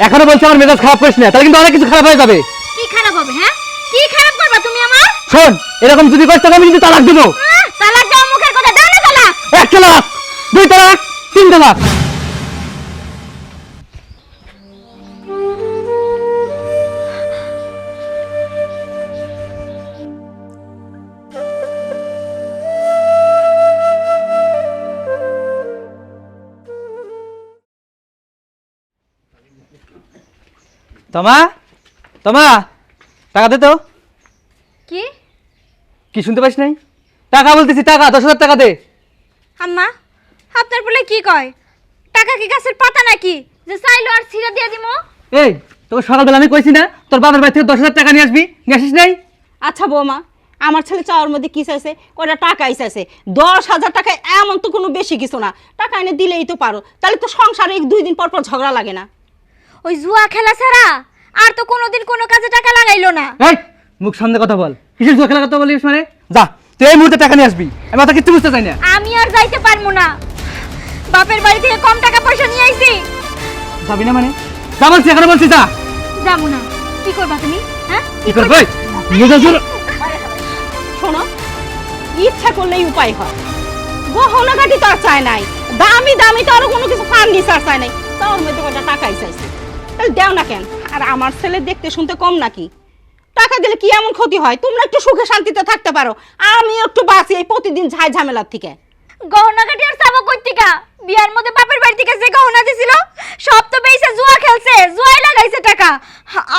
এখনও বলছো আমার মেজাজ খারাপ করিস না তাহলে কিন্তু অনেক কিছু খারাপ হয়ে যাবে। কি খারাপ হবে হ্যাঁ? কি খারাপ করবা তুমি আমার? শোন এরকম যদি করিস তাহলে আমি কিন্তু তালাক দেবো। তালাক দাও মুখের কথা দাও না তালাক। এক তালাক দুই তালাক তিন তালাক। তোমা তোমা টাকা দে তো। কি? কি শুনতে পাইস নাই? টাকা বলতেছি টাকা দশ হাজার টাকা দে। আম্মা আপনার বলে কি কয়? টাকা কি গাছের পাতা নাকি? যে চাইলো আর ছিঁড়ে দিয়ে দিমো। এই তোকে সকালবেলা আমি কইছি না তোর বাবার বাড়ি থেকে দশ হাজার টাকা নিয়ে আসবি নিয়ে আসিস নাই? আচ্ছা বৌমা আমার ছেলে চাওয়ার মধ্যে কি চাইছে? কয়টা টাকা চাইছে? দশ হাজার টাকা এমন তো কোনো বেশি কিছু না। টাকা এনে দিলেই তো পারো। তাহলে তো সংসারে এই দুই দিন পর পর ঝগড়া লাগে না। ওই জুয়া খেলা ছাড়া আর তো কোনোদিন কোনো কাজে টাকা লাগাইলো না। এই মুখ সামনে কথা বল। কিসের জোয়া খেলা কথা বলিস মানে? যা তুই এই মুহূর্তে টাকা নিয়ে আসবি। আমি কথা কিচ্ছু বুঝতে চাই না। আমি আর যাইতে পারব না। বাপের বাড়ি থেকে কম টাকা পয়সা নিয়ে আইছি। যাবি না মানে? যা বলছি এখানে বলছি যা। যাব না। কি করবা তুমি? হ্যাঁ? কি করবে? মেজাজ ওর- শোনো ইচ্ছা করলেই উপায় হয়। গহনা কাটি তো আর চায় নাই। দামি দামি তো আরও কোনো কিছু ফার্নিচার চায় নাই। তার মধ্যে কয়টা টাকাই চাইছে। দেও না কেন? আর আমার ছেলে দেখতে শুনতে কম নাকি? টাকা দিলে কি এমন ক্ষতি হয়? তোমরা একটু সুখে শান্তিতে থাকতে পারো। আমি একটু বাঁচি এই প্রতিদিন ঝাই ঝামেলার থেকে। গহনা কাটি আর চাবো কইতিকা বিয়ার মধ্যে বাপের বাড়ি থেকে যে গহনা দিছিল সব তো বেইছে জুয়া খেলছে জুয়াই লাগাইছে টাকা।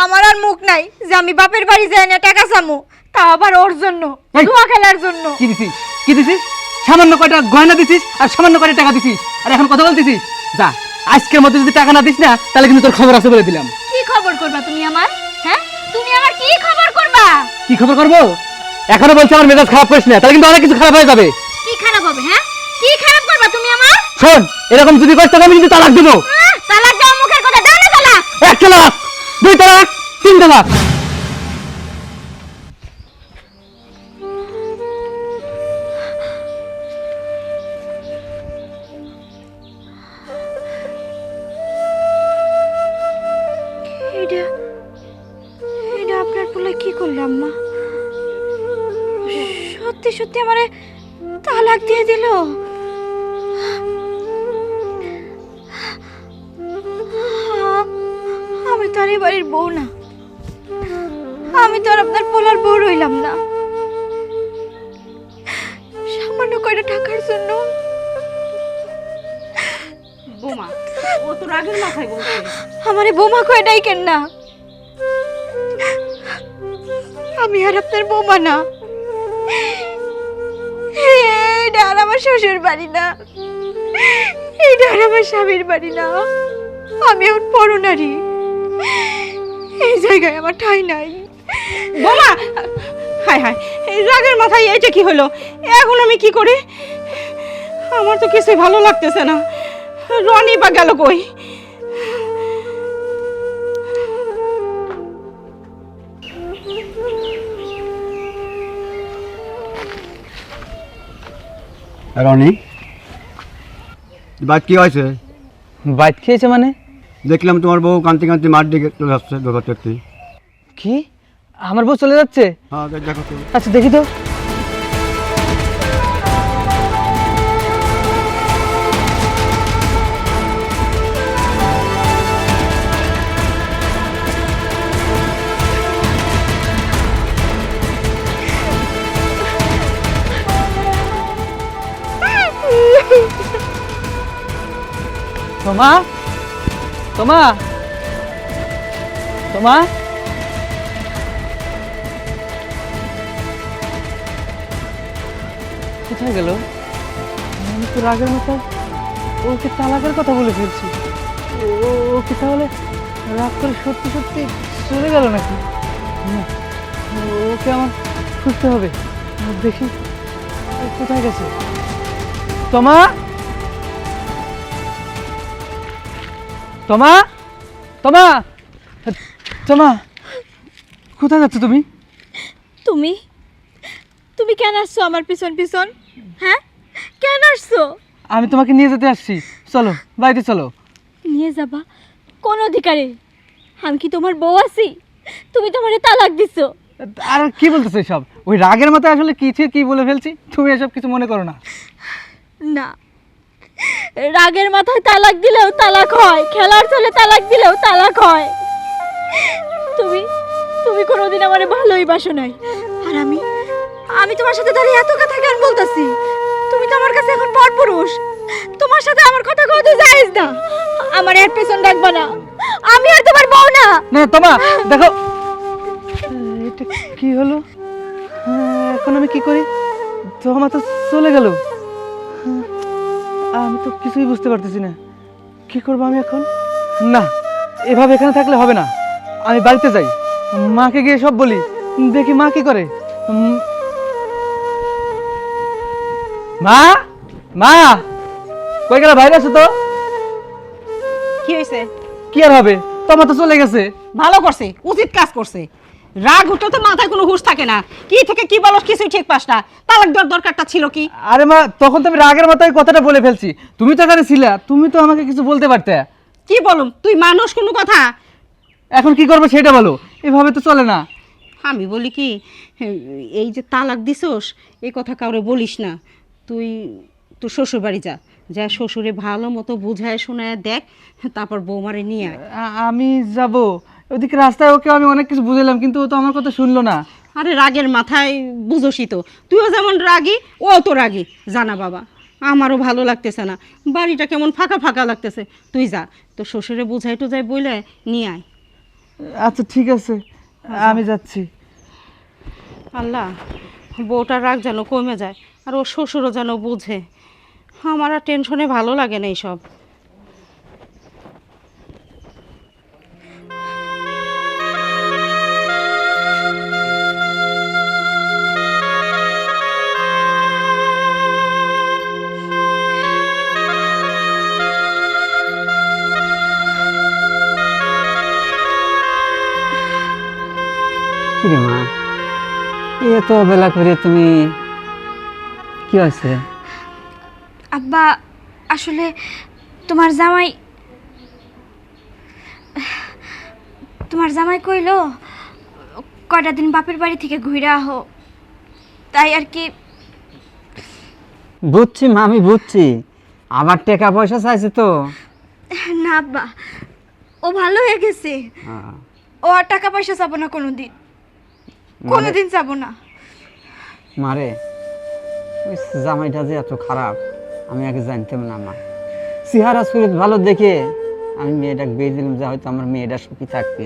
আমার আর মুখ নাই যে আমি বাপের বাড়ি যাই না টাকা চামু। তা আবার ওর জন্য জুয়া খেলার জন্য। কি দিছিস? কি দিছিস? সামান্য কয়টা গয়না দিছিস আর সামান্য কয়টা টাকা দিছিস? আর এখন কথা বলতেছিস? যা। আজকের মধ্যে যদি টাকা না দিস না তাহলে কিন্তু তোর খবর আছে বলে দিলাম। কি খবর করবা তুমি আমার? হ্যাঁ? তুমি আমার কি খবর করবা? কি খবর করব? এখনও বলছে আমার মেজাজ খারাপ করিস না তাহলে কিন্তু অনেক কিছু খারাপ হয়ে যাবে। কি খারাপ হবে হ্যাঁ? কি খারাপ করবা তুমি আমার? শোন এরকম যদি তাহলে আমি কিন্তু তালাক দেবো। তালাক দাও মুখের কথা দাও না তালাক। এক তালাক দুই তালাক তিন তালাক। আমারে তালাক দিয়ে দিল। আমি তো আর এই বাড়ির বউ না। আমি তো আর আপনার পোলার বউ রইলাম না। সামান্য কয়টা টাকার জন্য। বোমা ও তো রাগের মাথায় বলছে। আমারে বোমা কয়ে ডাইকেন না। আমি আর আপনার বোমা না। আমার শ্বশুর বাড়ি না। এটা আর আমার স্বামীর বাড়ি না। আমি এখন পরনারী এই জায়গায় আমার ঠাই নাই। বোমা! হায় হায় রাগের মাথায় এইটা কি হলো? এখন আমি কি করি? আমার তো কিছুই ভালো লাগতেছে না। রনি বা গেল কই? রনি বাইক কি হয়েছে? বাইক খেয়েছে মানে? দেখলাম তোমার বউ কান্তি কান্তি মাঠ দিকে চলে আসছে দোকান কি? আমার বউ চলে যাচ্ছে? হ্যাঁ দেখো আচ্ছা দেখি তো। তোমা? তোমা? তোমা? কোথায় গেল? আমি তো রাগের মতো ওকে তালাকের কথা বলে ফেলছি। ও- ওকে তাহলে রাগ করে সত্যি সত্যি চলে গেল নাকি? ওকে আমার খুঁজতে হবে। দেখি কোথায় গেছে? তোমা? তোমা তোমা তোমা কোথায় যাচ্ছ তুমি? তুমি? তুমি কেন আসছো আমার পিছন পিছন? হ্যাঁ? কেন আসছো? আমি তোমাকে নিয়ে যেতে আসছি। চলো বাড়িতে চলো। নিয়ে যাবা? কোন অধিকারে? আমি কি তোমার বউ আছি? তুমি তোমারে তালাক দিছো। আর কি বলতেছো সব ওই রাগের মতো আসলে কি ছিল, কি বলে ফেলছি? তুমি এসব কিছু মনে করো না। না। রাগের মাথায় তালাক দিলেও তালাক হয়, খেলার চলে তালাক দিলেও তালাক হয়। তুমি তুমি কোনোদিন আমারে ভালোই বাসো নাই। আর আমি আমি তোমার সাথে দাঁড়িয়ে এত কথা কেন বলতাছি? তুমি তো আমার কাছে এখন পরপুরুষ। তোমার সাথে আমার কথা কত জায়েজ না। আমার এর পেছন রাখবা না। আমি আর তোমার বউ না। না, তোমা, দেখো। এটা কি হলো? এখন আমি কি করি? তোমা তো চলে গেল। আমি তো কিছুই বুঝতে পারতেছি না। কি করব আমি এখন? না এভাবে এখানে থাকলে হবে না। আমি বাড়িতে যাই। মাকে গিয়ে সব বলি। দেখি মা কি করে। মা? মা? কই গেল বাইরে আছো তো? কি হয়েছে কি আর হবে? তোমার তো চলে গেছে। ভালো করছে উচিত কাজ করছে। রাগ উঠলে তো মাথায় কোনো হুঁশ থাকে না। কি থেকে কি বলো কিছুই ঠিক পাস না। তালাক দেওয়ার দরকারটা ছিল কি? আরে মা তখন তো আমি রাগের মাথায় কথাটা বলে ফেলছি। তুমি তো এখানে ছিলা তুমি তো আমাকে কিছু বলতে পারতে। কি বলুম? তুই মানুষ কোনো কথা? এখন কি করব সেটা বলো। এভাবে তো চলে না। আমি বলি কি এই যে তালাক দিছোস এই কথা কাউরে বলিস না। তুই তোর শ্বশুর বাড়ি যা। যা শ্বশুরে ভালো মতো বুঝায় শোনায় দেখ তারপর বৌমারে নিয়ে আয়। আমি যাব। ওদিকে রাস্তায় ওকে আমি অনেক কিছু বুঝাইলাম কিন্তু ও তো আমার কথা শুনলো না। আরে রাগের মাথায় বুঝোসই তো। তুইও যেমন রাগি ও তো রাগি। জানা বাবা আমারও ভালো লাগতেছে না। বাড়িটা কেমন ফাঁকা ফাঁকা লাগতেছে। তুই যা তো শ্বশুরে বুঝাই টুজাই বইলে নিয়ে আয়। আচ্ছা ঠিক আছে। আমি যাচ্ছি। আল্লাহ বউটার রাগ যেন কমে যায় আর ও শ্বশুরও যেন বুঝে। আমার আর টেনশনে ভালো লাগে না এইসব। কিরে মা? এত বেলা করে তুমি কি হয়েছে? আব্বা আসলে তোমার জামাই তোমার জামাই কইলো কয়টা দিন বাপের বাড়ি থেকে ঘুরে আহো। তাই আর কি বুঝছি মা আমি বুঝছি। আবার টাকা পয়সা চাইছে তো। না আব্বা ও ভালো হয়ে গেছে। হ্যাঁ। ও আর টাকা পয়সা চাবো না কোনোদিন। কোনোদিন চাবো না। মারে ওই জামাইটা যে এত খারাপ আমি আগে জানতাম না মা। সিহারা সুরত ভালো দেখে আমি মেয়েটাকে বিয়ে দিলাম যে হয়তো আমার মেয়েটা সুখী থাকবে।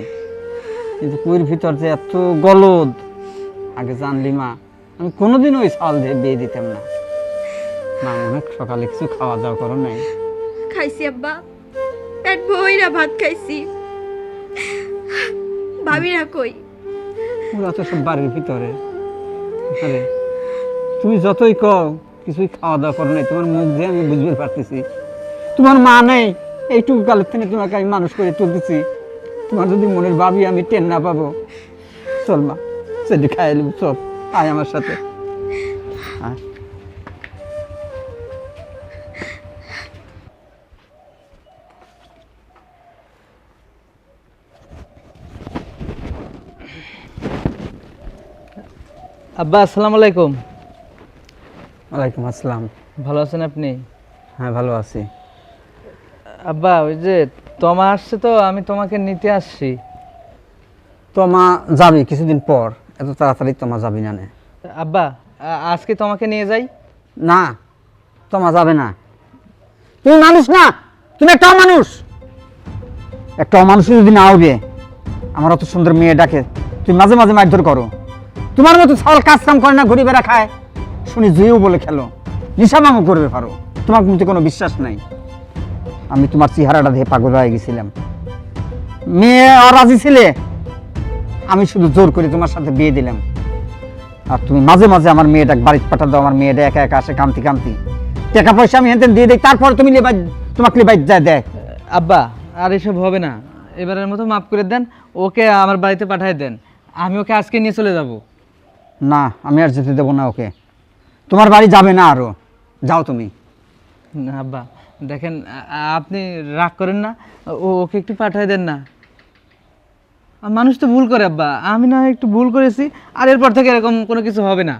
কিন্তু কুইর ভিতর যে এত গলদ আগে জানলি মা আমি কোনোদিন ওই চাল দিয়ে বিয়ে দিতাম না। মা অনেক সকালে কিছু খাওয়া দাওয়া করো নাই। খাইছি আব্বা পেট বইরা ভাত খাইছি। ভাবিরা কই? ওরা তো সব বাড়ির ভিতরে। আরে তুমি যতই কও, কিছুই খাওয়া দাওয়া করো নাই, তোমার মুখ দিয়ে আমি বুঝতে পারতেছি। তোমার মা নেই, এইটুকু কালের থেকে তোমাকে আমি মানুষ করে তুলতেছি। তোমার যদি মনের ভাবি আমি টেন না পাবো, চল মা সেটি খাই সব আয় আমার সাথে। আয়। আব্বা আসসালামু আলাইকুম। ওয়ালাইকুম আসসালাম। ভালো আছেন আপনি? হ্যাঁ ভালো আছি। আব্বা ওই যে তোমা আসছে তো আমি তোমাকে নিতে আসছি। তোমা যাবি কিছুদিন পর এত তাড়াতাড়ি তোমা যাবি না নে। আব্বা আ- আজকে তোমাকে নিয়ে যাই? না তোমা যাবে না। তুমি মানুষ না তুমি একটা মানুষ একটা অমানুষ যদি না হবে আমার অত সুন্দর মেয়ে ডাকে তুমি মাঝে মাঝে মারধর করো। তোমার মতো সকাল কাজ কাম করে না, ঘুরি বেড়া খায়। শুনি জুয়েও বলে খেলো। নিশামামও করবে পারো। তোমার মধ্যে কোনো বিশ্বাস নাই। আমি তোমার চেহারাটা দেখে পাগল হয়ে গেছিলাম। মেয়ে অরাজি ছিলে? আমি শুধু জোর করে তোমার সাথে বিয়ে দিলাম। আর তুমি মাঝে মাঝে আমার মেয়েটাকে বাড়িতে পাঠা দাও আমার মেয়েটা একা একা আসে কান্তি কান্তি টাকা পয়সা আমি হেনতেন দিয়ে দিই, তারপর তুমি লেবাই, তোমাকে লেবাই যায় দেয়। আব্বা, আর এসব হবে না। এবারের মতো মাফ করে দেন, ওকে আমার বাড়িতে পাঠিয়ে দেন। আমি ওকে আজকে নিয়ে চলে যাব। না আমি আর যেতে দেবো না ওকে। তোমার বাড়ি যাবে না আরও। যাও তুমি। না আব্বা দেখেন আপনি রাগ করেন না ও ওকে একটু পাঠিয়ে দেন না। মানুষ তো ভুল করে আব্বা। আমি না একটু ভুল করেছি আর এরপর থেকে এরকম কোনো কিছু হবে না।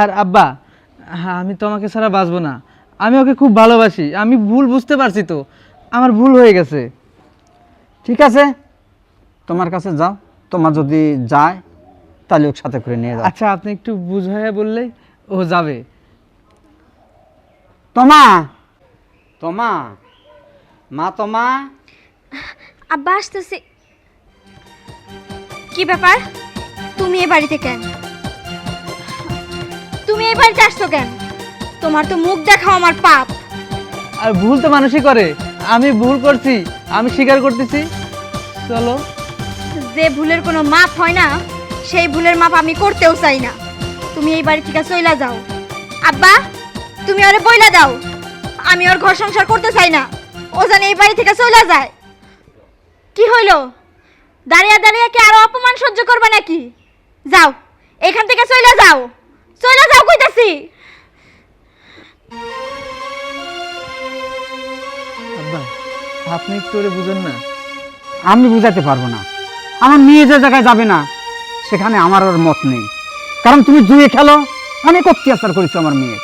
আর আব্বা হ্যাঁ আমি তোমাকে ছাড়া বাঁচবো না। আমি ওকে খুব ভালোবাসি আমি ভুল বুঝতে পারছি তো। আমার ভুল হয়ে গেছে। ঠিক আছে? তোমার কাছে যাও। তোমার যদি যায় তাহলে ওর সাথে করে নিয়ে যাও। আচ্ছা আপনি একটু বুঝাইয়া বললেই ও যাবে। তোমা! তোমা! মা তোমা! আব্বা আসতেছি। কি ব্যাপার? তুমি এই বাড়িতে কেন? তুমি এ বাড়িতে আসছো কেন? তোমার তো মুখ দেখাও আমার পাপ। আর ভুল তো মানুষই করে। আমি ভুল করছি আমি স্বীকার করতেছি। চলো। যে ভুলের কোনো মাপ হয় না সেই ভুলের মাপ আমি করতেও চাই না। তুমি এই বাড়ি থেকে চইলা যাও। আব্বা, তুমি ওরে বইলা দাও। আমি ওর ঘর সংসার করতে চাই না। ও জানে এই বাড়ি থেকে চইলা যায়। কি হইল? দাঁড়িয়ে দাঁড়িয়ে কি আরও অপমান সহ্য করবে নাকি? যাও, এখান থেকে চইলা যাও। চইলা যাও কইতাছি। আপনি একটু বুঝেন না। আমি বুঝাতে পারব না। আমার মেয়ে যে জায়গায় যাবে না সেখানে আমার ওর মত নেই। কারণ তুমি জুয়ে খেলো অনেক অত্যাচার করেছ আমার মেয়ে।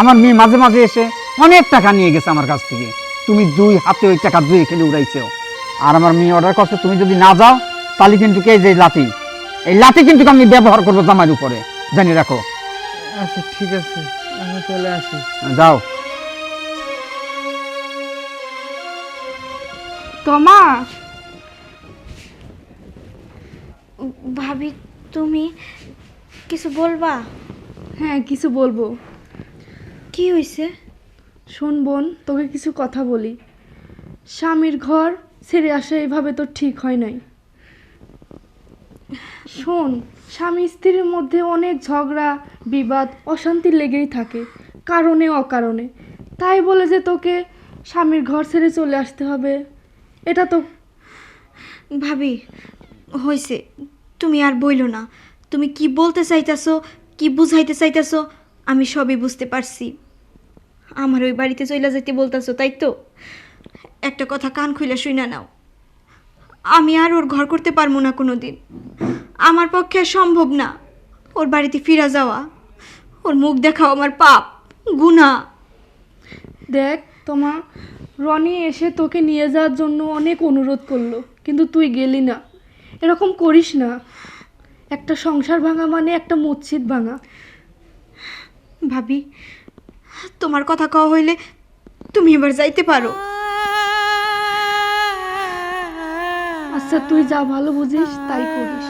আমার মেয়ে মাঝে মাঝে এসে অনেক টাকা নিয়ে গেছে আমার কাছ থেকে। তুমি দুই হাতে ওই টাকা জুয়ে খেলে উড়াইছো আর আমার মেয়ে অর্ডার করছে তুমি যদি না যাও তাহলে কিন্তু কে যে লাঠি? এই লাঠি কিন্তু আমি ব্যবহার করব জামাইয়ের উপরে। জানি রাখো। আচ্ছা ঠিক আছে। আমি চলে আসি। যাও। তোমা? ভাবি তুমি কিছু বলবা? হ্যাঁ কিছু বলব। কি হইছে? শোন বোন তোকে কিছু কথা বলি। স্বামীর ঘর ছেড়ে আসা এইভাবে তো ঠিক হয় নাই। শোন স্বামী স্ত্রীর মধ্যে অনেক ঝগড়া বিবাদ অশান্তি লেগেই থাকে কারণে অকারণে। তাই বলে যে তোকে স্বামীর ঘর ছেড়ে চলে আসতে হবে এটা তো ভাবি হয়েছে তুমি আর বইলো না। তুমি কি বলতে চাইতেছো, কি বুঝাইতে চাইতেছো, আমি সবই বুঝতে পারছি। আমার ওই বাড়িতে চইলা যাইতে বলতেছো, তাই তো? একটা কথা কান খুলে শুই নাও। আমি আর ওর ঘর করতে পারব না কোনো দিন আমার পক্ষে সম্ভব না ওর বাড়িতে ফিরা যাওয়া। ওর মুখ দেখাও আমার পাপ গুণা দেখ, তোমা, রনি এসে তোকে নিয়ে যাওয়ার জন্য অনেক অনুরোধ করল, কিন্তু তুই গেলি না। এরকম করিস না। একটা সংসার ভাঙা মানে একটা মসজিদ ভাঙা। ভাবি তোমার কথা কওয়া হইলে তুমি এবার যাইতে পারো। আচ্ছা তুই যা ভালো বুঝিস তাই করিস।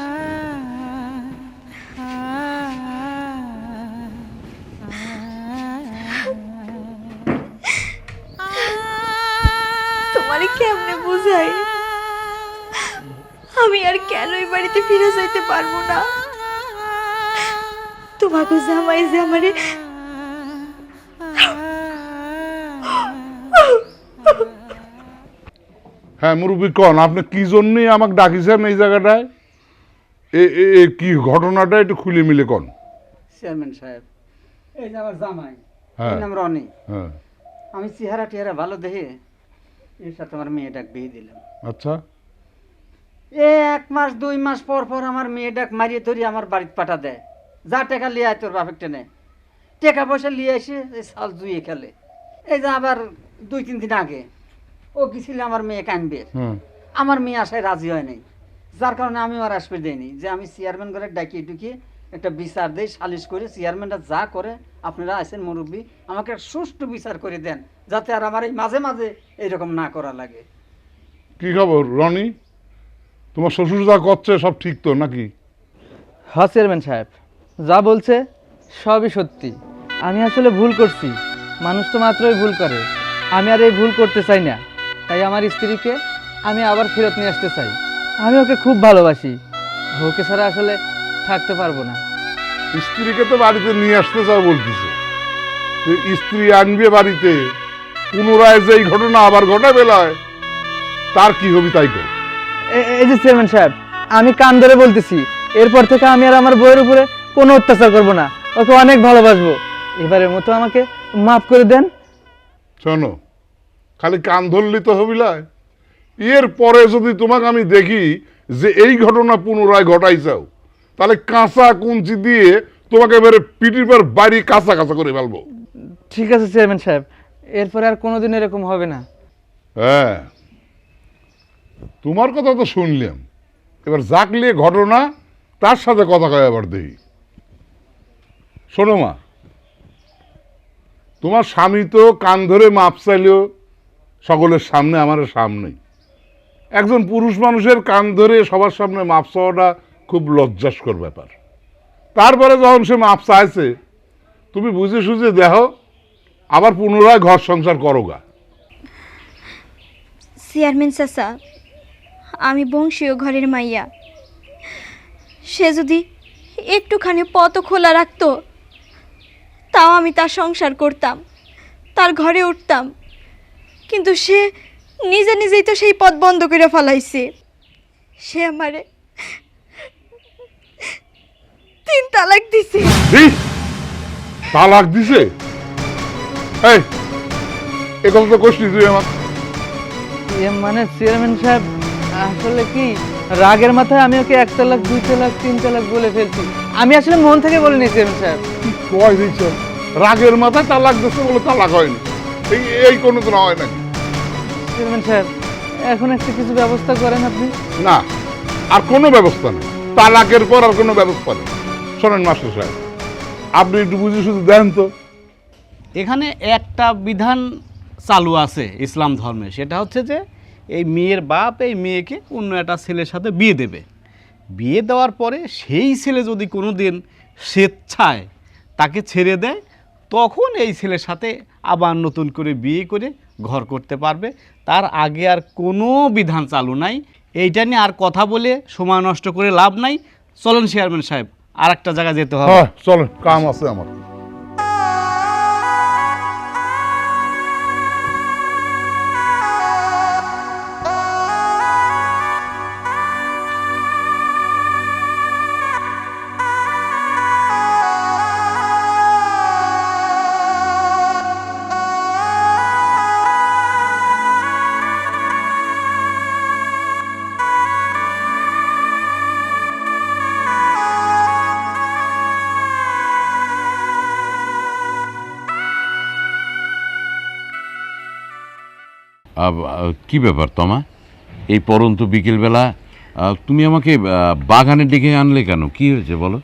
আমি আর কেন এই বাড়িতে ফিরে যাইতে পারব না? তোমাকে জামাই যে আমারে হ্যাঁ মুরব্বী কন আপনি কি জন্যই আমাকে ডাকিছেন এই জায়গাটায়? এ কি ঘটনাটা একটু খুলে মিলে কন। চেয়ারম্যান সাহেব এই যে আমার জামাই হ্যাঁ। এর নাম রনি। হ্যাঁ। আমি চেহারা টেহারা ভালো দেখে এর সাথে আমার মেয়েটাকে বিয়ে দিলাম। আচ্ছা। এ এক মাস দুই মাস পর পর আমার মেয়েটাক মারিয়ে ধরি আমার বাড়িতে পাঠা দেয়। যা টাকা লিয়ে আয় তোর বাপের টেনে। টাকা পয়সা লিয়ে এসে এই সাল জুয়ে খেলে। এই যে আবার দুই তিন দিন আগে ও গেছিল আমার মেয়ে কানবে আমার মেয়ে আসায় রাজি হয় নাই। যার কারণে আমি আর আসবে দেয়নি যে আমি চেয়ারম্যান করে ডাকিয়ে টুকিয়ে একটা বিচার দেই সালিশ করে চেয়ারম্যানটা যা করে আপনারা আছেন মুরব্বী আমাকে একটা সুষ্ঠু বিচার করে দেন যাতে আর আমার এই মাঝে মাঝে এইরকম না করা লাগে। কি খবর রনি? তোমার শ্বশুর যা করছে সব ঠিক তো নাকি? হ্যাঁ চেয়ারম্যান সাহেব। যা বলছে সবই সত্যি। আমি আসলে ভুল করছি। মানুষ তো মাত্রই ভুল করে। আমি আর এই ভুল করতে চাই না। তাই আমার স্ত্রীকে আমি আবার ফেরত নিয়ে আসতে চাই। আমি ওকে খুব ভালোবাসি। ওকে ছাড়া আসলে থাকতে পারব না। স্ত্রীকে তো বাড়িতে নিয়ে আসতে চাও বলতেছে। স্ত্রী আনবে বাড়িতে পুনরায় যে এই ঘটনা আবার ঘটা বেলায় তার কি হবি তাই কর এই যে চেয়ারম্যান সাহেব আমি কান ধরে বলতেছি এরপর থেকে আমি আর আমার বইয়ের উপরে কোনো অত্যাচার করব না ওকে অনেক ভালোবাসবো। এবারের মতো আমাকে মাফ করে দেন। শোনো খালি কান ধরলি তো হবিলায়। এর পরে যদি তোমাকে আমি দেখি যে এই ঘটনা পুনরায় ঘটাইছাও তাহলে কাঁচা কুঞ্চি দিয়ে তোমাকে এবারে পিটির পর বাড়ি কাঁচা কাঁচা করে ফেলব। ঠিক আছে চেয়ারম্যান সাহেব এরপরে আর কোনোদিন এরকম হবে না। হ্যাঁ। তোমার কথা তো শুনলাম। এবার জাকলে ঘটনা, তার সাথে কথা কয় আবার দেখি। শোনো মা, তোমার স্বামী তো কান ধরে মাপ চাইলেও সকলের সামনে আমার সামনেই একজন পুরুষ মানুষের কান ধরে সবার সামনে মাপ চাওয়াটা খুব লজ্জাস্কর ব্যাপার। তারপরে যখন সে মাপ চাইছে, তুমি বুঝে সুঝে দেখো, আবার পুনরায় ঘর সংসার করো গা। চেয়ারম্যান চাচা আমি বংশীয় ঘরের মাইয়া। সে যদি একটুখানি পথ খোলা রাখতো তাও আমি তার সংসার করতাম তার ঘরে উঠতাম। কিন্তু সে নিজে নিজেই তো সেই পথ বন্ধ করে ফেলাইছে। সে আমারে তিন তালাক দিছে। তালাক দিছে? এই এ কথা তো কষ্টি তুই আমার। মানে চেয়ারম্যান সাহেব আসলে কি রাগের মাথায় আমি ওকে এক তালাক দুই তালাক তিন তালাক বলে ফেলছি। আমি আসলে মন থেকে বলিনি চেয়ারম্যান স্যার। কি কয় দিচ্ছে রাগের মাথায় তালাক দিচ্ছে বলে তালাক হয়নি। এই এই কোনো দিন হয় নাকি চেয়ারম্যান সাহেব এখন একটা কিছু ব্যবস্থা করেন আপনি? না আর কোনো ব্যবস্থা নেই। তালাকের পর আর কোনো ব্যবস্থা নেই। শোনেন মাস্টার সাহেব আপনি একটু বুঝে শুধু দেন তো। এখানে একটা বিধান চালু আছে ইসলাম ধর্মে সেটা হচ্ছে যে এই মেয়ের বাপ, এই মেয়েকে অন্য একটা ছেলের সাথে বিয়ে দেবে। বিয়ে দেওয়ার পরে সেই ছেলে যদি কোনো দিন স্বেচ্ছায় তাকে ছেড়ে দেয়, তখন এই ছেলের সাথে আবার নতুন করে বিয়ে করে ঘর করতে পারবে। তার আগে আর কোনো বিধান চালু নাই। এইটা নিয়ে আর কথা বলে সময় নষ্ট করে লাভ নাই। চলেন চেয়ারম্যান সাহেব আর একটা জায়গায় যেতে হবে। হ্যাঁ চলেন, কাম আছে আমার। কি ব্যাপার তমা? এই পরন্ত বিকেলবেলা তুমি আমাকে বাগানে ডেকে আনলে কেন? কি হয়েছে বলো?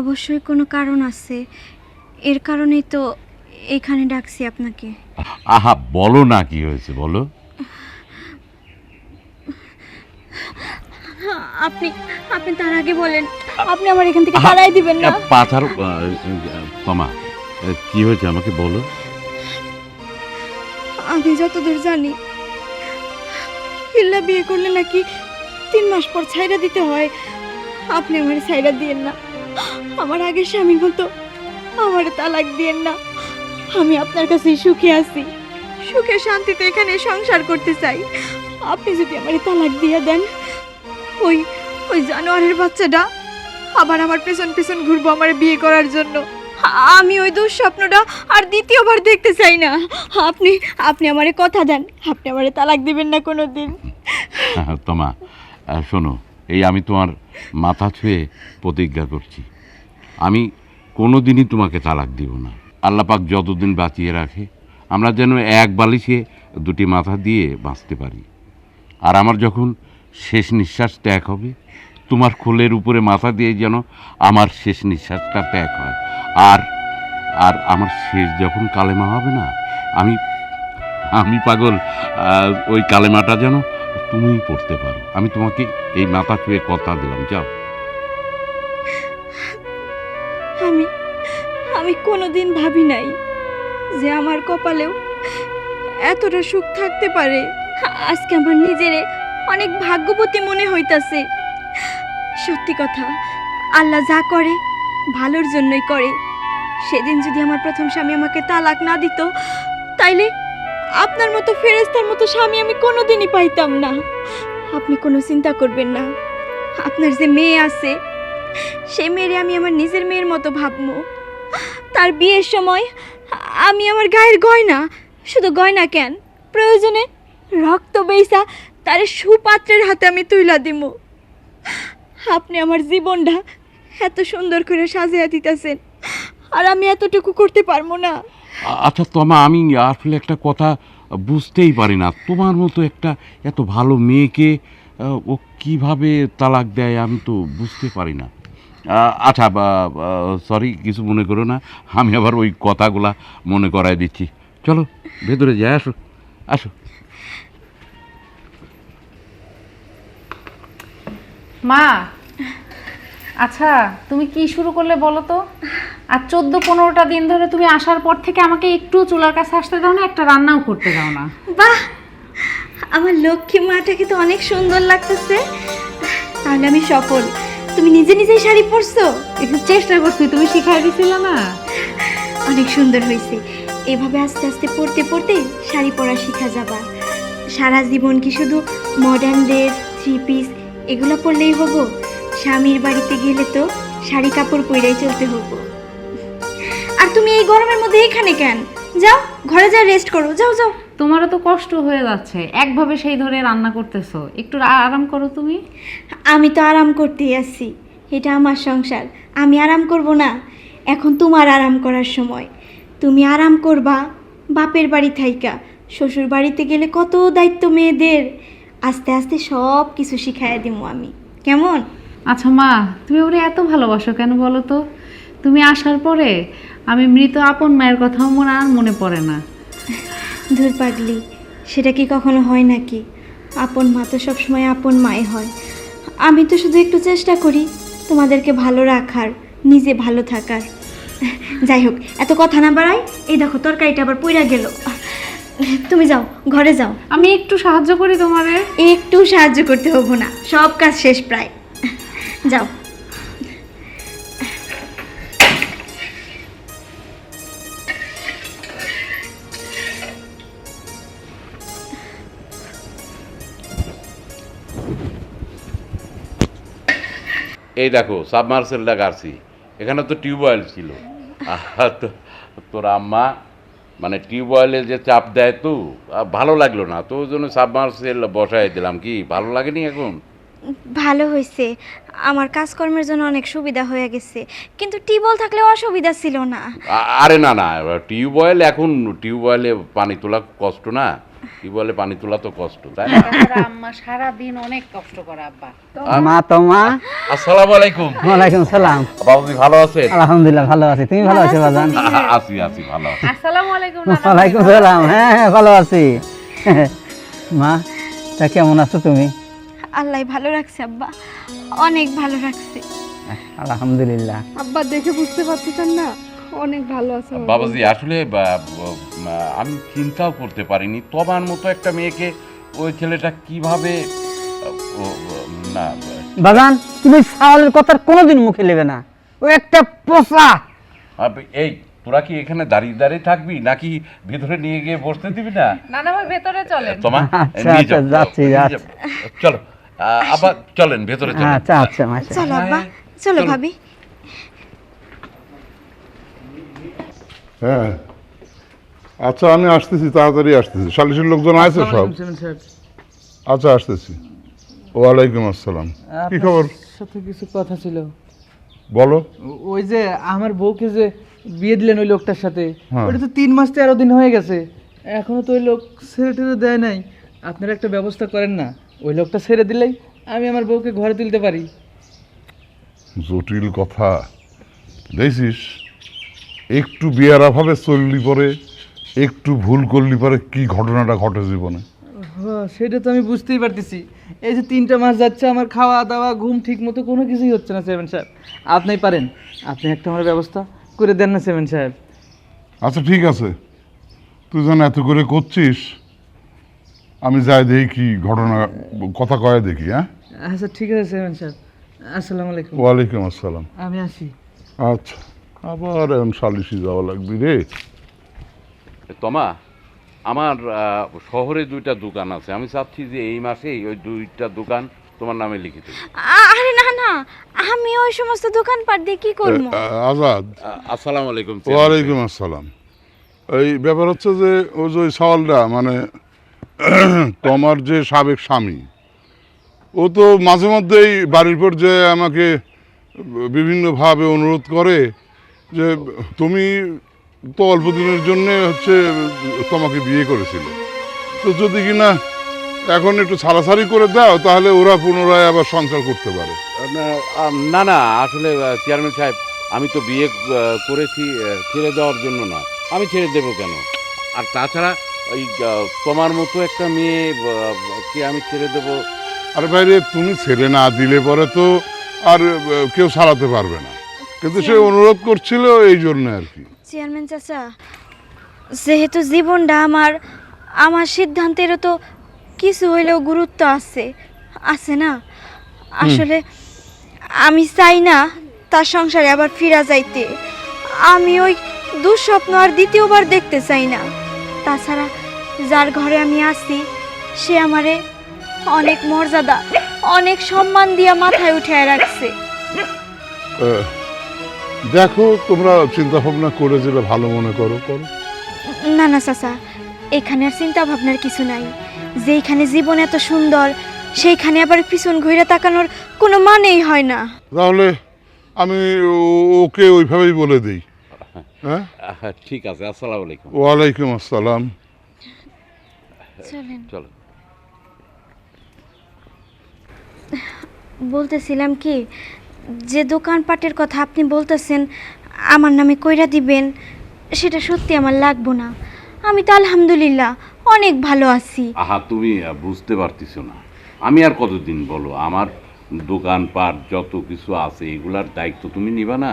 অবশ্যই কোনো কারণ আছে। এর কারণেই তো এখানে ডাকছি আপনাকে। আহা বলো না কি হয়েছে বলো। আপনি আপনি তার আগে বলেন। আপনি আমার এখান থেকে তাড়াই দিবেন না। পাথার তমা কি হয়েছে আমাকে বলো। আমি যতদূর জানি হিল্লা বিয়ে করলে নাকি তিন মাস পর ছাইরা দিতে হয়। আপনি আমার ছাইরা দিয়েন না। আমার আগে স্বামী মতো আমার তালাক দিয়েন না। আমি আপনার কাছে সুখে আছি। সুখে শান্তিতে এখানে সংসার করতে চাই। আপনি যদি আমার তালাক দিয়ে দেন, ওই ওই জানোয়ারের বাচ্চাটা আবার আমার পেছন পেছন ঘুরবো আমার বিয়ে করার জন্য। আমি ওই দুঃস্বপ্নটা আর দ্বিতীয়বার দেখতে চাই না। আপনি আপনি আমারে কথা দেন। আপনি আমারে তালাক দিবেন না কোনো দিন তোমা শোনো, এই আমি তোমার মাথা ছুঁয়ে প্রতিজ্ঞা করছি। আমি কোনো দিনই তোমাকে তালাক দিব না। আল্লাপাক যতদিন বাঁচিয়ে রাখে, আমরা যেন এক বালিশে দুটি মাথা দিয়ে বাঁচতে পারি। আর আমার যখন শেষ নিঃশ্বাস ত্যাগ হবে তোমার কোলের উপরে মাথা দিয়ে যেন আমার শেষ নিঃশ্বাসটা ত্যাগ হয়। আর আর আমার শেষ যখন কালেমা হবে না, আমি আমি পাগল ওই কালেমাটা যেন তুমিই পড়তে পারো। আমি তোমাকে এই মাথা ছুঁয়ে কথা দিলাম, যাও। আমি আমি কোনোদিন ভাবি নাই যে আমার কপালেও এতটা সুখ থাকতে পারে। আজকে আমার নিজেরে অনেক ভাগ্যবতী মনে হইতাছে। সত্যি কথা, আল্লাহ যা করে, ভালোর জন্যই করে। সেদিন যদি আমার প্রথম স্বামী আমাকে তালাক না দিত, তাইলে আপনার মতো ফেরেস্তার মতো স্বামী আমি কোনোদিনই পাইতাম না। আপনি কোনো চিন্তা করবেন না। আপনার যে মেয়ে আছে, সে মেয়েরে আমি আমার নিজের মেয়ের মতো ভাববো। তার বিয়ের সময় আমি আমার গায়ের গয়না, শুধু গয়না কেন, প্রয়োজনে রক্ত বেইসা তার সুপাত্রের হাতে আমি তুইলা দিমু। আপনি আমার জীবনটা এত সুন্দর করে সাজিয়ে দিতেছেন। আর আমি এতটুকু করতে পারব না। আচ্ছা তোমা, আমি আসলে একটা কথা বুঝতেই পারি না। তোমার মতো একটা এত ভালো মেয়েকে ও কীভাবে তালাক দেয় আমি তো বুঝতে পারি না। আচ্ছা সরি কিছু মনে করো না। আমি আবার ওই কথাগুলা মনে করাই দিচ্ছি। চলো, ভেতরে যাই, আসো। আসো। মা! আচ্ছা তুমি কি শুরু করলে বলো তো? আর চোদ্দ পনেরোটা দিন ধরে তুমি আসার পর থেকে আমাকে একটু চুলার কাছে আসতে দাও না একটা রান্নাও করতে দাও না। বাহ! আমার লক্ষ্মী মাটাকে তো অনেক সুন্দর লাগতেছে। তাহলে আমি সফল। তুমি নিজে নিজেই শাড়ি পরছো? একটু চেষ্টা করছি তুমি শিখাই দিছিলে না। অনেক সুন্দর হয়েছে। এভাবে আস্তে আস্তে পড়তে পড়তে শাড়ি পরা শিখা যাবা। সারা জীবন কি শুধু মডার্ন ড্রেস থ্রি পিস এগুলো পরলেই হব। স্বামীর বাড়িতে গেলে তো শাড়ি কাপড় পরেই চলতে হব। আর তুমি এই গরমের মধ্যে এখানে কেন? যাও ঘরে যা রেস্ট করো। যাও যাও। তোমারও তো কষ্ট হয়ে যাচ্ছে। একভাবে সেই ধরে রান্না করতেছো। একটু আরাম করো তুমি। আমি তো আরাম করতেই আছি। এটা আমার সংসার। আমি আরাম করব না। এখন তোমার আরাম করার সময়। তুমি আরাম করবা বাপের বাড়ি থাইকা। শ্বশুর বাড়িতে গেলে কত দায়িত্ব মেয়েদের। আস্তে আস্তে সব কিছু শিখাইয়া দিব আমি। কেমন? আচ্ছা মা তুমি ওরে এত ভালোবাসো কেন বলো তো? তুমি আসার পরে আমি মৃত আপন মায়ের কথাও মনে আর মনে পড়ে না। ধুর পাগলি সেটা কি কখনো হয় নাকি? আপন মা তো সবসময় আপন মাই হয়। আমি তো শুধু একটু চেষ্টা করি তোমাদেরকে ভালো রাখার নিজে ভালো থাকার। যাই হোক এত কথা না বাড়াই এই দেখো তরকারিটা আবার পইরা গেল। তুমি যাও ঘরে যাও। আমি একটু সাহায্য করি তোমারে? একটু সাহায্য করতে হব না সব কাজ শেষ প্রায়। যাও। এই দেখো সাবমার্সেলটা গাড়ছি। এখানে তো টিউবওয়েল ছিল। আহা, তো তোর আম্মা মানে টিউবওয়েলে যে চাপ দেয় তো ভালো লাগল না। তো ওই জন্য সাবমার্সেল বসাই দিলাম। কি ভালো লাগেনি এখন? ভালো হয়েছে। আমার কাজকর্মের জন্য অনেক সুবিধা হয়ে গেছে। কিন্তু টিউবওয়েল থাকলে অসুবিধা ছিল না। আ- আরে না না টিউবওয়েল এখন টিউবওয়েলে পানি তোলা কষ্ট না। টিউবওয়েলে পানি তোলা তো কষ্ট তাই না? আম্মা সারা দিন অনেক কষ্ট করে আব্বা। মা তোমা আসসালামু আলাইকুম। ওয়ালাইকুম সালাম। বাবুজি ভালো আছেন? আলহামদুলিল্লাহ ভালো আছি। তুমি ভালো আছো বাজান? আছি আছি ভালো আসসালামু আলাইকুম ওয়ালাইকুম সালাম। হ্যাঁ হ্যাঁ ভালো আছি। মা তা কেমন আছো তুমি? আল্লাহ ভালো রাখছে আব্বা। অনেক ভালো রাখছে। আলহামদুলিল্লাহ। আব্বা দেখে বুঝতে পারতেছেন না? অনেক ভালো আছে বাবাজি আসলে আমি চিন্তাও করতে পারিনি। তোমার মতো একটা মেয়েকে ওই ছেলেটা কীভাবে না বাজান তুমি সাওয়ালের কথার কোনোদিন মুখে নেবে না। ও একটা পোষা। এই তোরা কি এখানে দাঁড়িয়ে দাঁড়িয়ে থাকবি নাকি ভিতরে নিয়ে গিয়ে বসতে দিবি না? নানা ভাই ভেতরে চলেন। তোমা আচ্ছা, নিয়ে আচ্ছা, যাও, যাচ্ছি। চলো আবার চলেন ভেতরে চলেন। আচ্ছা আচ্ছা চলো আব্বা। চলো। ভাবি। হ্যাঁ। আচ্ছা আমি আসতেছি তাড়াতাড়ি আসতেছি। সালিশের লোকজন আছে সব? আচ্ছা আসতেছি। ওয়ালাইকুম আসসালাম। কি খবর? সাথে কিছু কথা ছিল। বলো। ওই যে আমার বউকে যে বিয়ে দিলেন ওই লোকটার সাথে হ্যাঁ। ওটা তো তিন মাস তেরো দিন হয়ে গেছে। এখনও তো ওই লোক ছেড়ে টেড়ে দেয় নাই। আপনারা একটা ব্যবস্থা করেন না। ওই লোকটা ছেড়ে দিলেই আমি আমার বউকে ঘরে তুলতে পারি। জটিল কথা। দেখছিস? একটু বিয়ারাভাবে চললি পরে একটু ভুল করলি পরে কি ঘটনাটা ঘটে জীবনে? হ্যাঁ সেটা তো আমি বুঝতেই পারতেছি। এই যে তিনটা মাস যাচ্ছে আমার খাওয়া দাওয়া ঘুম ঠিক মতো কোনো কিছুই হচ্ছে না সেভেন সাহেব। আপনি পারেন। আপনি একটা আমার ব্যবস্থা করে দেন না সেভেন সাহেব। আচ্ছা ঠিক আছে। তুই যেন এত করে করছিস আমি যাই দেখি কি ঘটনা কথা কয়ে দেখি হ্যাঁ? আচ্ছা ঠিক আছে সেভেন সাহেব। আসসালামু আলাইকুম। ওয়ালাইকুম আসসালাম। আমি আসি। আচ্ছা। আবার এখন সালিশি যাওয়া লাগবে রে। তোমা আমার শহরে দুইটা দোকান আছে। আমি চাচ্ছি যে এই মাসেই ওই দুইটা দোকান তোমার নামে লিখে দেবো আরে না না আমি ওই সমস্ত দোকানপাট দিয়ে কি করব? আজাদ। আসসালামু আলাইকুম ওয়ালাইকুম আসসালাম। এই ব্যাপার হচ্ছে যে ওই যে ওই সওয়ালটা মানে তোমার যে সাবেক স্বামী ও তো মাঝে মধ্যেই বাড়ির পর যে আমাকে বিভিন্নভাবে অনুরোধ করে যে তুমি তো অল্প দিনের জন্যে হচ্ছে তোমাকে বিয়ে করেছিল। তো যদি কিনা এখন একটু ছাড়াছাড়ি করে দাও তাহলে ওরা পুনরায় আবার সংসার করতে পারে। না, না না আসলে চেয়ারম্যান সাহেব আমি তো বিয়ে করেছি ছেড়ে দেওয়ার জন্য না আমি ছেড়ে দেবো কেন? আর তাছাড়া ওই তোমার মতো একটা মেয়ে কে আমি ছেড়ে দেবো? আর বাইরে তুমি ছেড়ে না দিলে পরে তো আর কেউ সারাতে পারবে না। কিন্তু সে অনুরোধ করছিল এই জন্য আর কি। চেয়ারম্যান চাচা যেহেতু জীবনটা আমার আমার সিদ্ধান্তেরও তো কিছু হইলেও গুরুত্ব আছে আছে না? আসলে আমি চাই না তার সংসারে আবার ফিরা যাইতে। আমি ওই দুঃস্বপ্ন আর দ্বিতীয়বার দেখতে চাই না। তাছাড়া যার ঘরে আমি আছি সে আমারে অনেক মর্যাদা অনেক সম্মান দিয়া মাথায় উঠায় রাখছে। দেখো তোমরা চিন্তা ভাবনা করে যেটা ভালো মনে করো করো। না না চাচা এখানে আর চিন্তা ভাবনার কিছু নাই। যেইখানে জীবন এত সুন্দর সেইখানে আবার পিছন ঘুরে তাকানোর কোনো মানেই হয় না। তাহলে আমি ও- ওকে ওইভাবেই বলে দিই। হ্যাঁ? ঠিক আছে আসসালামু আলাইকুম। ওয়ালাইকুম আসসালাম। চলেন। চলো। বলতেছিলাম কি যে দোকানপাটের কথা আপনি বলতেছেন আমার নামে কইরা দিবেন সেটা সত্যি আমার লাগবো না। আমি তো আলহামদুলিল্লাহ অনেক ভালো আছি। আহা তুমি বুঝতে পারতেছো না। আমি আর কতদিন বলো আমার দোকানপাট যত কিছু আছে এগুলার দায়িত্ব তুমি নিবা না।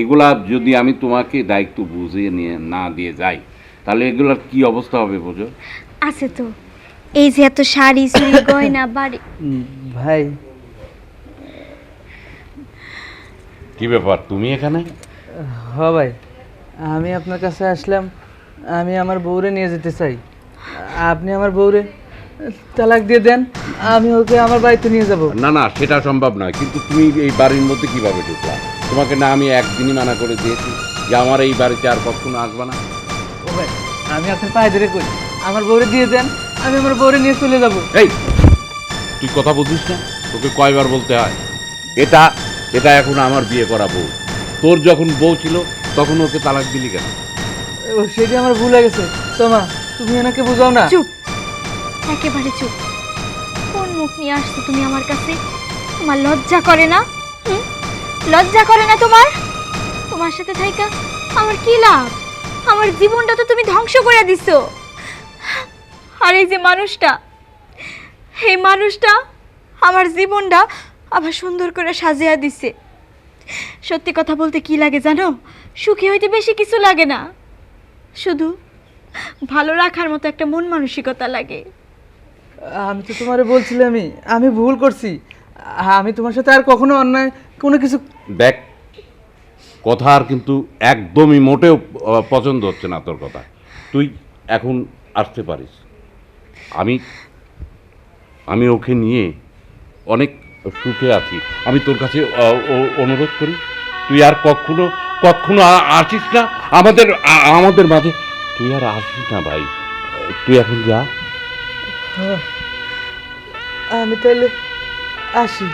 এগুলা যদি আমি তোমাকে দায়িত্ব বুঝিয়ে নিয়ে না দিয়ে যাই তাহলে এগুলার কি অবস্থা হবে বোঝো? আছে তো। এই যে এত শাড়ি চুড়ি গয়না বাড়ি ভাই কি ব্যাপার তুমি এখানে? হ ভাই আমি আপনার কাছে আসলাম আমি আমার বউরে নিয়ে যেতে চাই। আপনি আমার বউরে তালাক দিয়ে দেন আমি ওকে আমার বাড়িতে নিয়ে যাব। না না সেটা সম্ভব নয় কিন্তু তুমি এই বাড়ির মধ্যে কীভাবে ঢুকলা? তোমাকে না আমি একদিনই মানা করে দিয়েছি যে আমার এই বাড়িতে আর কখনো আসবে না। ও ভাই আমি আপনার পায়ে ধরে কই? আমার বউরে দিয়ে দেন আমি আমার বউরে নিয়ে চলে যাব। এই তুই কথা বুঝিস না? তোকে কয়বার বলতে হয়? এটা এটা এখন আমার বিয়ে করা বউ। তোর যখন বউ ছিল তখন ওকে তালাক দিলি কেন? ও সেটি আমার ভুল হয়ে গেছে। তোমা তুমি এনাকে বুঝাও না। চুপ। একেবারে চুপ। কোন মুখ নিয়ে আসছো তুমি আমার কাছে? তোমার লজ্জা করে না? হুম? লজ্জা করে না তোমার? তোমার সাথে থাইকা আমার কি লাভ? আমার জীবনটা তো তুমি ধ্বংস করে দিছো। আর এই যে মানুষটা এই মানুষটা আমার জীবনটা আবার সুন্দর করে সাজিয়া দিছে। সত্যি কথা বলতে কি লাগে জানো? সুখী হইতে বেশি কিছু লাগে না। শুধু ভালো রাখার মতো একটা মন মানসিকতা লাগে। আমি তো তোমারে বলছিলামই আমি ভুল করছি। আমি তোমার সাথে আর কখনো অন্যায় কোনো কিছু দেখ কথা আর কিন্তু একদমই মোটেও পছন্দ হচ্ছে না তোর কথা। তুই এখন আসতে পারিস। আমি আমি ওকে নিয়ে অনেক সুখে আছি। আমি তোর কাছে অনুরোধ করি। তুই আর কখনো কখনো আসিস না। আমাদের আমাদের মাঝে। তুই আর আসিস না ভাই। তুই এখন যা। আমি তাহলে আসি।